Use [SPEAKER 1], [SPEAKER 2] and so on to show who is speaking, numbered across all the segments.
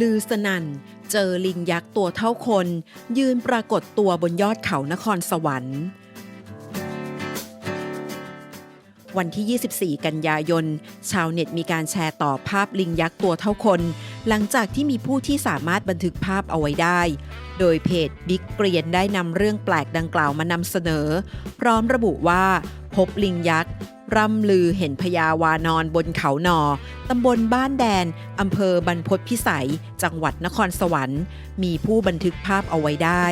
[SPEAKER 1] ลือสนันเจอลิงยักษ์ตัวเท่าคน ยืนปรากฏตัวบนยอดเขานครสวรรค์วันที่ 24 กันยายน ชาวเน็ตมีการแชร์ต่อภาพลิงยักษ์ตัวเท่าคน หลังจากที่มีผู้ที่สามารถบันทึกภาพเอาไว้ได้ โดยเพจบิ๊กเกรียนได้นำเรื่องแปลกดังกล่าวมานำเสนอ พร้อมระบุว่า พบลิงยักษ์ ร่ำลือเห็นพญาวานอนบนเขาหนอ ตำบลบ้านแดน อำเภอบรรพตพิสัย จังหวัดนครสวรรค์ มีผู้บันทึกภาพเอาไว้ได้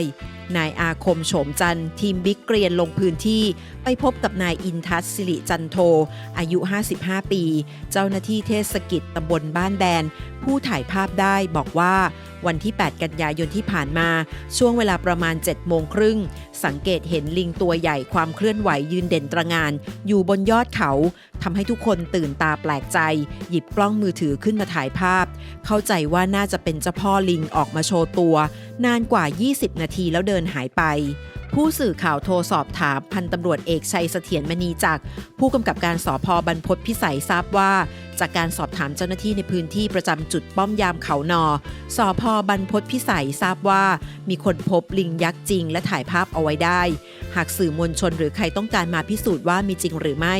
[SPEAKER 1] นายอาคมโฉมจันทร์ทีมบิ๊กเกรียนลงพื้นที่ไปพบกับนายอินทัศน์สิริจันโท อายุ 55 ปี เจ้าหน้าที่เทศกิจตำบลบ้านแดนผู้ถ่ายภาพได้บอกว่าวันที่ 8 กันยายนที่ผ่านมา ช่วงเวลาประมาณ 7 โมงครึ่ง สังเกตเห็นลิงตัวใหญ่ความเคลื่อนไหวยืนเด่นตระงาน อยู่บนยอดเขาทำให้ทุกคนตื่นตาแปลกใจ หยิบกล้องมือถือขึ้นมาถ่ายภาพ เข้าใจว่าน่าจะเป็นเจ้าพ่อลิงออกมาโชว์ตัวนานกว่า 20 นาทีแล้วเดินหายไป ผู้สื่อข่าวโทรสอบถามพันตำรวจเอกชัยเสถียรมณีจากผู้กำกับการสพบรรพตพิสัยทราบว่า จากการสอบถามเจ้าหน้าที่ในพื้นที่ประจำจุดป้อมยามเขานอสพบรรพตพิสัยทราบว่า มีคนพบลิงยักษ์จริง และถ่ายภาพเอาไว้ได้ หากสื่อมวลชนหรือใครต้องการมาพิสูจน์ว่ามีจริงหรือไม่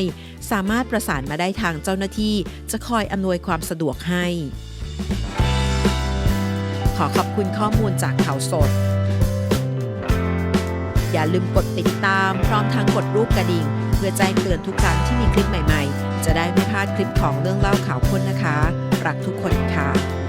[SPEAKER 1] สามารถประสานมาได้ทางเจ้าหน้าที่ จะคอยอำนวยความสะดวกให้ ขอขอบคุณข้อมูลจากข่าวสด อย่าลืมกดติดตามพร้อมทั้งกดรูปกระดิ่ง เพื่อแจ้งเตือนทุกครั้งที่มีคลิปใหม่ๆ จะได้ไม่พลาดคลิปของเรื่องเล่าข่าวค้นนะคะ รักทุกคนค่ะ